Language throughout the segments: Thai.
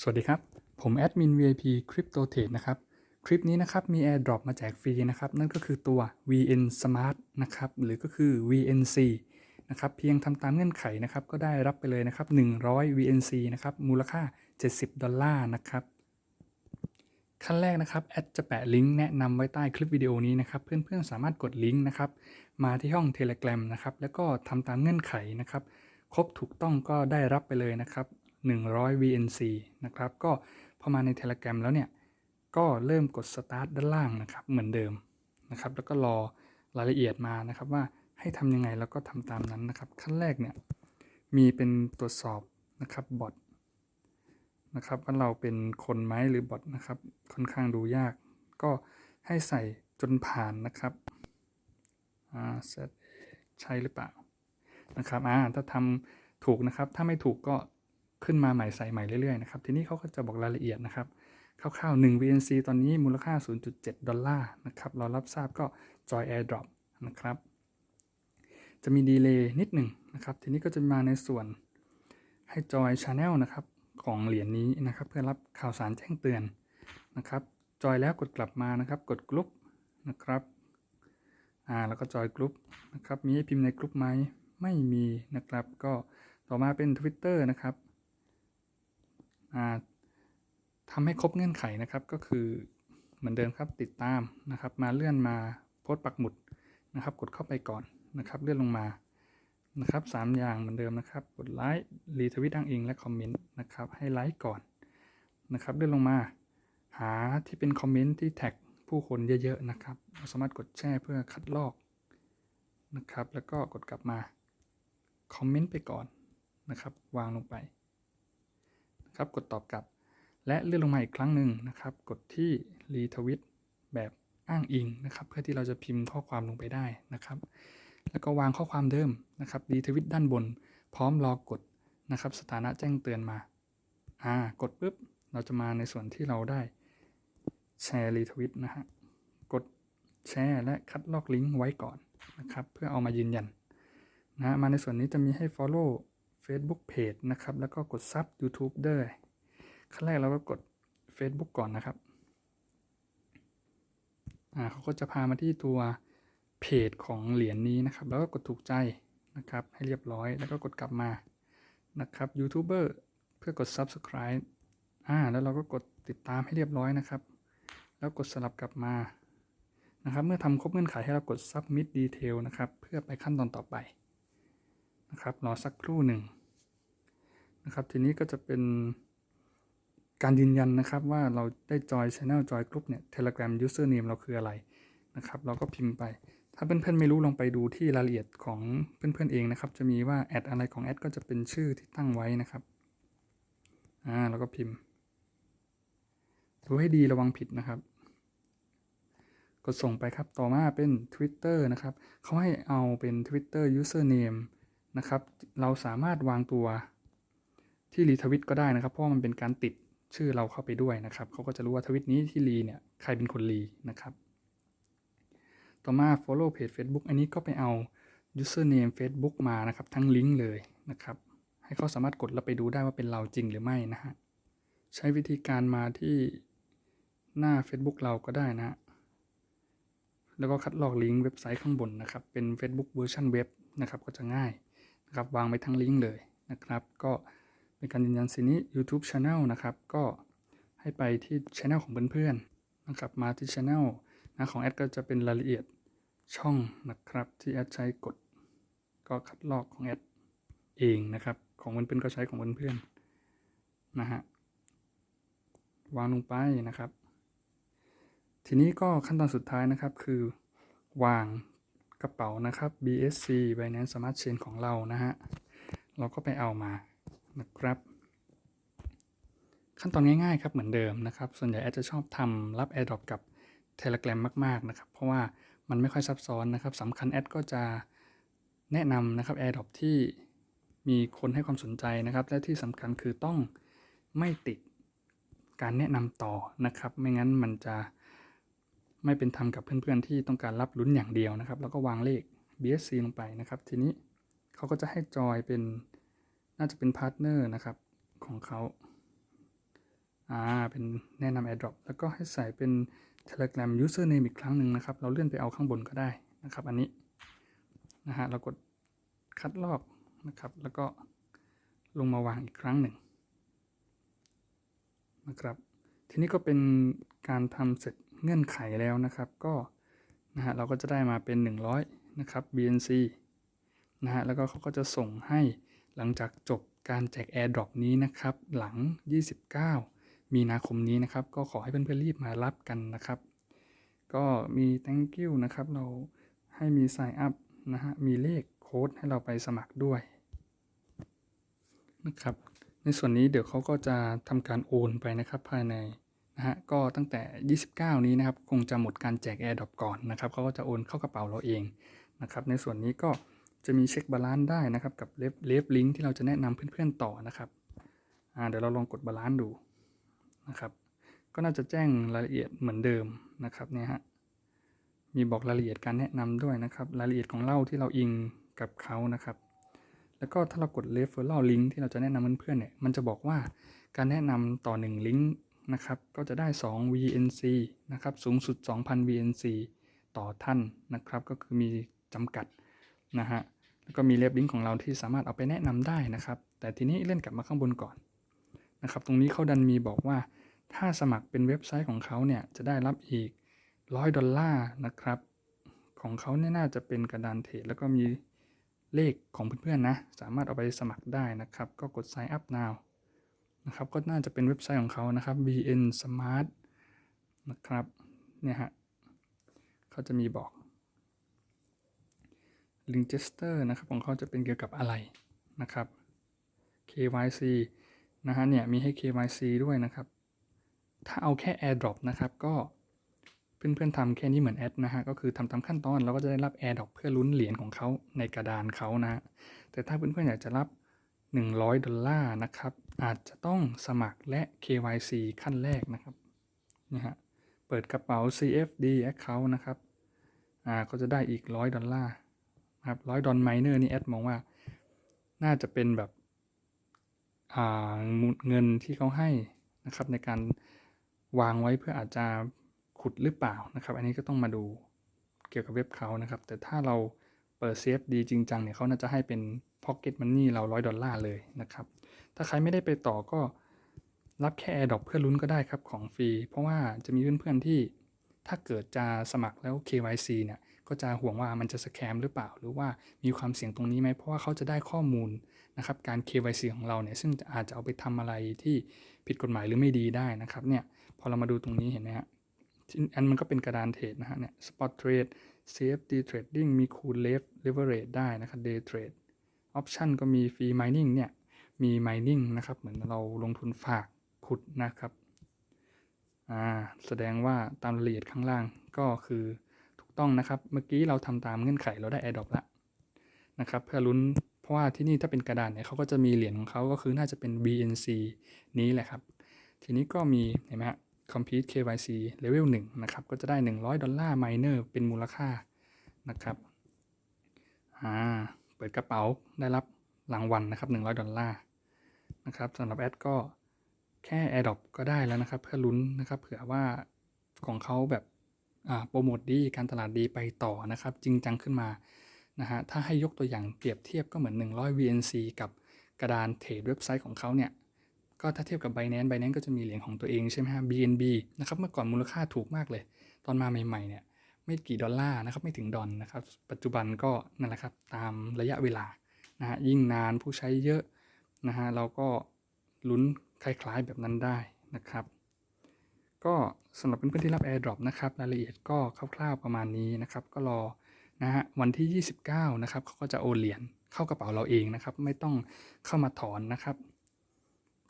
สวัสดีครับ ผมแอดมิน VIP Crypto Trade นะครับ คลิปนี้นะครับมี AirDrop มาแจกฟรีนะครับ นั่นก็คือตัว VN Smart นะครับ หรือก็คือ VNC นะครับ เพียงทำตามเงื่อนไขนะครับ ก็ได้รับไปเลยนะครับ 100 VNC นะครับ มูลค่า 70 ดอลลาร์นะครับ ขั้นแรกนะครับแอดจะแปะลิงก์แนะนำไว้ใต้คลิปวิดีโอนี้นะครับ เพื่อนๆสามารถกดลิงก์นะครับ มาที่ห้อง Telegram นะครับ แล้วก็ทำตามเงื่อนไขนะครับ ครบถูกต้องก็ได้รับไปเลยนะครับ 100 VNC นะครับ ก็พอมาใน Telegram แล้วเนี่ย ก็เริ่มกด Start ด้านล่างนะครับ เหมือนเดิมนะครับ แล้วก็รอรายละเอียดมานะครับว่าให้ทำยังไงแล้วก็ทำตามนั้นนะครับ ขั้นแรกเนี่ย มีเป็นตรวจสอบนะครับบอทนะครับว่าเราเป็นคนไหมหรือบอทนะครับ ค่อนข้างดูยาก ก็ให้ใส่จนผ่านนะครับอ่าเสร็จใช่หรือเปล่านะครับอ่าถ้าทำถูกนะครับ ถ้าไม่ถูกก็ ขึ้นมาใหม่ใส่ใหม่เรื่อยๆนะครับ ทีนี้เขาก็จะบอกรายละเอียดนะครับคร่าวๆ1 VNC ตอนนี้มูลค่า 0.7 ดอลลาร์นะครับ เรารับทราบก็ Joy Airdrop นะครับ จะมีดีเลย์นิดหนึ่งนะครับ ทีนี้ก็จะมาในส่วนให้ Joy Channel นะครับของเหรียญนี้นะครับ เพื่อรับข่าวสารแจ้งเตือนนะครับ จอยแล้วกดกลับมานะครับ กดกรุ๊ปนะครับอ่าแล้วก็จอยกรุ๊ปนะครับ มีให้พิมพ์ในกรุ๊ปไหมไม่มีนะครับ ก็ต่อมาเป็น Twitter นะครับ ทำให้ครบเงื่อนไขนะครับก็คือเหมือนเดิมครับติดตามนะครับ มาเลื่อนมาโพสต์ปักหมุดนะครับ กดเข้าไปก่อนนะครับ เลื่อนลงมานะครับสามอย่างเหมือนเดิมนะครับ กดไลค์รีทวิตอ้างอิงและคอมเมนต์นะครับ ให้ไลค์ก่อนนะครับเลื่อนลงมา หาที่เป็นคอมเมนต์ที่แท็กผู้คนเยอะๆนะครับเราสามารถกดแชร์เพื่อคัดลอกนะครับ แล้วก็กดกลับมาคอมเมนต์ไปก่อนนะครับ วางลงไป ครับกดตอบกลับ และเลื่อนลงมาอีกครั้งหนึ่งนะครับ กดที่รีทวิตแบบอ้างอิงนะครับ เพื่อที่เราจะพิมพ์ข้อความลงไปได้นะครับ แล้วก็วางข้อความเดิมนะครับรีทวิตด้านบน พร้อมรอกดนะครับสถานะแจ้งเตือนมาอ่ากดปุ๊บเราจะมาในส่วนที่เราได้แชร์รีทวิตนะฮะกดแชร์และคัดลอกลิงก์ไว้ก่อนนะครับ เพื่อเอามายืนยันนะมาในส่วนนี้จะมีให้ follow Facebook Page นะครับ แล้วก็กด sub YouTube ด้วยขั้นแรกเราก็กด Facebook ก่อนนะครับอ่าเขาก็จะพามาที่ตัวเพจของเหรียญนี้นะครับ แล้วก็กดถูกใจนะครับ ให้เรียบร้อยแล้วก็กดกลับมานะครับยูทูบเบอร์เพื่อกด Subscribe อ่าแล้วเราก็กดติดตามให้เรียบร้อยนะครับ แล้วกดสลับกลับมานะครับ เมื่อทำครบเงื่อนไขให้เรากด Submit Detail นะครับ เพื่อไปขั้นตอนต่อไป นะครับรอสักครู่หนึ่งนะครับ ทีนี้ก็จะเป็นการยืนยันนะครับว่าเราได้จอย Channel จอยกลุ่มเนี่ย Telegram Username เราคืออะไรนะครับ เราก็พิมพ์ไป ถ้าเพื่อนๆไม่รู้ลองไปดูที่รายละเอียดของเพื่อนๆเองนะครับ จะมีว่าแอดอะไรของแอดก็จะเป็นชื่อที่ตั้งไว้นะครับอ่าเราก็พิมพ์ดูให้ดีระวังผิดนะครับ กดส่งไปครับต่อมาเป็น Twitter นะครับเขาให้เอาเป็น Twitter username นะครับ เราสามารถวางตัวที่รีทวิตก็ได้นะครับ เพราะมันเป็นการติดชื่อเราเข้าไปด้วยนะครับ เขาก็จะรู้ว่าทวิตนี้ที่รีเนี่ยใครเป็นคนรีนะครับ ต่อมา follow page Facebook อันนี้ก็ไปเอา username Facebook มานะครับ ทั้งลิงก์เลยนะครับ ให้เขาสามารถกดแล้วไปดูได้ว่าเป็นเราจริงหรือไม่นะฮะ ใช้วิธีการมาที่หน้า Facebook เราก็ได้นะ แล้วก็คัดลอกลิงก์เว็บไซต์ข้างบนนะครับ เป็น Facebook เวอร์ชันเว็บนะครับ ก็จะง่าย นะครับวางไปทั้งลิงก์เลยนะครับ ก็เป็นการยืนยันสินี้ YouTube Channel นะครับก็ให้ไปที่ Channel ของเพื่อนๆนะครับมาที่ Channel นะของแอดก็จะเป็นรายละเอียดช่องนะครับที่แอดใช้กด ก็คัดลอกของแอดเองนะครับ ของเพื่อนๆก็ใช้ของเพื่อนๆนะฮะวางลงไปนะครับ ทีนี้ก็ขั้นตอนสุดท้ายนะครับคือวาง กระเป๋านะครับ BSC Binance Smart Chain ของเรานะฮะ เราก็ไปเอามานะครับ ขั้นตอนง่ายๆครับเหมือนเดิมนะครับ ส่วนใหญ่แอดจะชอบทำรับ AirDrop กับ Telegram มากๆนะครับ เพราะว่ามันไม่ค่อยซับซ้อนนะครับสำคัญแอดก็จะแนะนำนะครับ AirDrop ที่มีคนให้ความสนใจนะครับ และที่สำคัญคือต้องไม่ติดการแนะนำต่อนะครับ ไม่งั้นมันจะ ไม่เป็นธรรมกับเพื่อนๆที่ต้องการรับลุ้นอย่างเดียวนะครับ แล้วก็วางเลข BSC ลงไปนะครับ ทีนี้เขาก็จะให้จอยเป็นน่าจะเป็นพาร์ทเนอร์นะครับของเขาอ่าเป็นแนะนำ AirDrop แล้วก็ให้ใส่เป็น Telegram username อีกครั้งหนึ่งนะครับ เราเลื่อนไปเอาข้างบนก็ได้นะครับอันนี้นะฮะเรากดคัดลอกนะครับ แล้วก็ลงมาวางอีกครั้งหนึ่งนะครับ ทีนี้ก็เป็นการทำเสร็จ เงื่อนไขแล้วนะครับ ก็นะฮะเราก็จะได้มาเป็น 100 นะครับ BNC นะฮะแล้วก็เขาก็จะส่งให้หลังจากจบการแจก AirDrop นี้นะครับ หลัง 29 มีนาคมนี้นะครับ ก็ขอให้เพื่อนๆรีบมารับกันนะครับ ก็มี thank you นะครับ เราให้มี sign up นะฮะ มีเลขโค้ดให้เราไปสมัครด้วยนะครับ ในส่วนนี้เดี๋ยวเขาก็จะทำการโอนไปนะครับภายใน นะฮะก็ตั้งแต่ 29 นี้นะครับคงจะหมดการแจก AirDrop ก่อนนะครับเขาก็จะโอนเข้ากระเป๋าเราเองนะครับในส่วนนี้ก็จะมีเช็คบาลานซ์ได้นะครับกับเลฟเลฟลิงก์ที่เราจะแนะนำเพื่อนๆต่อนะครับอ่าเดี๋ยวเราลองกดบาลานซ์ดูนะครับก็น่าจะแจ้งรายละเอียดเหมือนเดิมนะครับเนี่ยฮะมีบอกรายละเอียดการแนะนำด้วยนะครับรายละเอียดของเล่าที่เราอิงกับเขานะครับ แล้วก็ถ้าเรากด referral link ที่เราจะแนะนำเพื่อนๆเนี่ยมันจะบอกว่าการแนะนำต่อ 1 ลิงก์ นะครับ ก็จะได้ 2 VNC นะครับ สูงสุด 2,000 VNC ต่อท่านนะครับ ก็คือมีจำกัดนะฮะ แล้วก็มีเลฟลิงก์ของเราที่สามารถเอาไปแนะนำได้นะครับ แต่ทีนี้เล่นกลับมาข้างบนก่อนนะครับ ตรงนี้เขาดันมีบอกว่า ถ้าสมัครเป็นเว็บไซต์ของเขาเนี่ย จะได้รับอีก 100 ดอลลาร์นะครับ ของเขาเนี่ยน่าจะเป็นกระดานเทรดแล้วก็มีเลขของเพื่อนๆนะ สามารถเอาไปสมัครได้นะครับ ก็กด sign up now นะครับก็น่าจะเป็นเว็บไซต์ของเขานะครับ BN Smart นะครับเนี่ยฮะเขาจะมีบอก l i n c h e s t e r นะครับของเขาจะเป็นเกี่ยวกับอะไรนะครับ KYC นะฮะเนี่ยมีให้ KYC ด้วยนะครับ ถ้าเอาแค่ AirDrop นะครับก็เพื่อนๆทำแค่นี้เหมือนแอดนะฮะก็คือทำตามขั้นตอนเราก็จะได้รับ AirDrop เพื่อลุ้นเหรียญของเขาในกระดานเขานะฮะแต่ถ้าเพื่อนๆอยากจะรับ 100 ดอลลาร์นะครับ อาจจะต้องสมัครและ KYC ขั้นแรกนะครับนี่ฮะเปิดกระเป๋า CFD account นะครับอ่าก็จะได้อีก 100 ดอลลาร์นะครับร้อยดอลไมเนอร์นี่แอดมองว่า น่าจะเป็นแบบอ่าเงินที่เขาให้นะครับในการวางไว้เพื่ออาจจะขุดหรือเปล่านะครับ อันนี้ก็ต้องมาดูเกี่ยวกับเว็บเขานะครับ แต่ถ้าเราเปิด CFD จริงจังเนี่ยเขาน่าจะให้เป็น Pocket Money เราร้อยดอลลาร์เลยนะครับ ถ้าใครไม่ได้ไปต่อก็รับแค่ AirDrop เพื่อลุ้นก็ได้ครับของฟรี เพราะว่าจะมีเพื่อนๆที่ถ้าเกิดจะสมัครแล้ว KYC เนี่ยก็จะห่วงว่ามันจะสแคมหรือเปล่า หรือว่ามีความเสี่ยงตรงนี้ไหมเพราะว่าเขาจะได้ข้อมูลนะครับการ KYC ของเราเนี่ยซึ่งอาจจะเอาไปทำอะไรที่ผิดกฎหมายหรือไม่ดีได้นะครับเนี่ยพอเรามาดูตรงนี้เห็นไหมฮะอันมันก็เป็นกระดานเทรดนะฮะเนี่ย spot trade CFD trading มีคูณ left leverage ได้นะครับ day trade option ก็มี free mining เนี่ย มี mining นะครับ เหมือนเราลงทุนฝากขุดนะครับอ่าแสดงว่าตามรายละเอียดข้างล่างก็คือถูกต้องนะครับ เมื่อกี้เราทำตามเงื่อนไขเราได้ airdrop ละนะครับ เพื่อลุ้นเพราะว่าที่นี่ถ้าเป็นกระดานเนี่ยเขาก็จะมีเหรียญของเขาก็คือน่าจะเป็น BNC นี้แหละครับ ทีนี้ก็มีเห็นไหมฮะ complete KYC level 1นะครับ ก็จะได้ 100 ดอลลาร์ miner เป็นมูลค่านะครับ อ่า ปิดกระเป๋าได้รับรางวัลนะครับ100 ดอลลาร์นะครับสำหรับแอดก็แค่ AirDrop ก็ได้แล้วนะครับ เพื่อลุ้นนะครับเผื่อว่าของเขาแบบโปรโมทดีการตลาดดีไปต่อนะครับ จริงจังขึ้นมานะฮะถ้าให้ยกตัวอย่างเปรียบเทียบก็เหมือน 100 VNC กับกระดานเทรดเว็บไซต์ของเขาเนี่ยก็ถ้าเทียบกับ Binance Binance ก็จะมีเหรียญของตัวเองใช่ไหมฮะ BNB นะครับเมื่อก่อนมูลค่าถูกมากเลย ตอนมาใหม่ๆเนี่ย ไม่กี่ดอลลาร์นะครับไม่ถึงดอลนะครับ ปัจจุบันก็นั่นแหละครับตามระยะเวลานะฮะยิ่งนานผู้ใช้เยอะนะฮะเราก็ลุ้นคล้ายๆแบบนั้นได้นะครับ ก็สำหรับเพื่อนๆที่รับ AirDrop นะครับรายละเอียดก็คร่าวๆประมาณนี้นะครับ ก็รอนะฮะวันที่ 29 นะครับเขาก็จะโอนเหรียญเข้ากระเป๋าเราเองนะครับ ไม่ต้องเข้ามาถอนนะครับ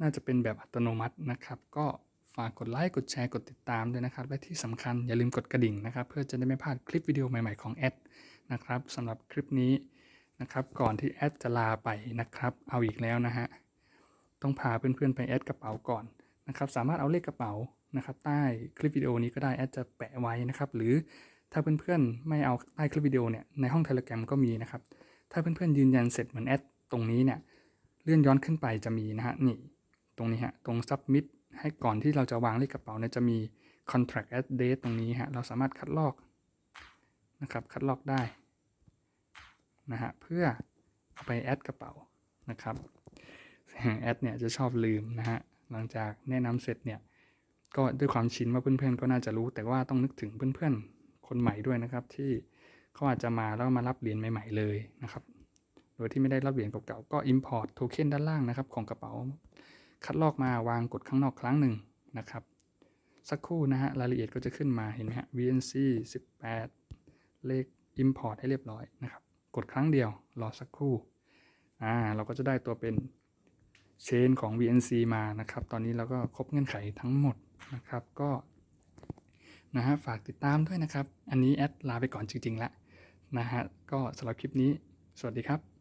น่าจะเป็นแบบอัตโนมัตินะครับ ก็ ฝากกดไลค์กดแชร์กดติดตามด้วยนะครับ และที่สำคัญอย่าลืมกดกระดิ่งนะครับ เพื่อจะได้ไม่พลาดคลิปวิดีโอใหม่ๆของแอดนะครับสำหรับคลิปนี้นะครับ ก่อนที่แอดจะลาไปนะครับ เอาอีกแล้วนะฮะต้องพาเพื่อนๆไปแอดกระเป๋าก่อนนะครับสามารถเอาเลขกระเป๋านะครับ ใต้คลิปวิดีโอนี้ก็ได้แอดจะแปะไว้นะครับ หรือถ้าเพื่อนๆไม่เอาใต้คลิปวิดีโอเนี่ยในห้อง Telegram ก็มีนะครับ ถ้าเพื่อนๆยืนยันเสร็จเหมือนแอดตรงนี้เนี่ยเลื่อนย้อนขึ้นไปจะมีนะฮะนี่ตรงนี้ฮะตรง submit ให้ก่อนที่เราจะวางเลขกระเป๋าเนี่ยจะมี contract add date ตรงนี้ฮะ เราสามารถคัดลอกนะครับ คัดลอกได้นะฮะ เพื่อเอาไปแอดกระเป๋านะครับแอดเนี่ยจะชอบลืมนะฮะ หลังจากแนะนำเสร็จเนี่ยก็ด้วยความชินว่าเพื่อนๆก็น่าจะรู้ แต่ว่าต้องนึกถึงเพื่อนๆ คนใหม่ด้วยนะครับ ที่เขาอาจจะมาแล้วมารับเหรียญใหม่ ๆ เลยนะครับ โดยที่ไม่ได้รับเหรียญเก่าๆก็ import token ด้านล่างนะครับ ของกระเป๋า คัดลอกมาวางกดข้างนอกครั้งหนึ่งนะครับ สักครู่นะฮะรายละเอียดก็จะขึ้นมาเห็นไหมฮะ VNC 18 เลข import ให้เรียบร้อยนะครับ กดครั้งเดียวรอสักครู่อ่าเราก็จะได้ตัวเป็นเชนของ VNC มานะครับ ตอนนี้เราก็ครบเงื่อนไขทั้งหมดนะครับก็นะฮะฝากติดตามด้วยนะครับ อันนี้แอดลาไปก่อนจริงๆแล้วนะฮะก็สำหรับคลิปนี้ สวัสดีครับ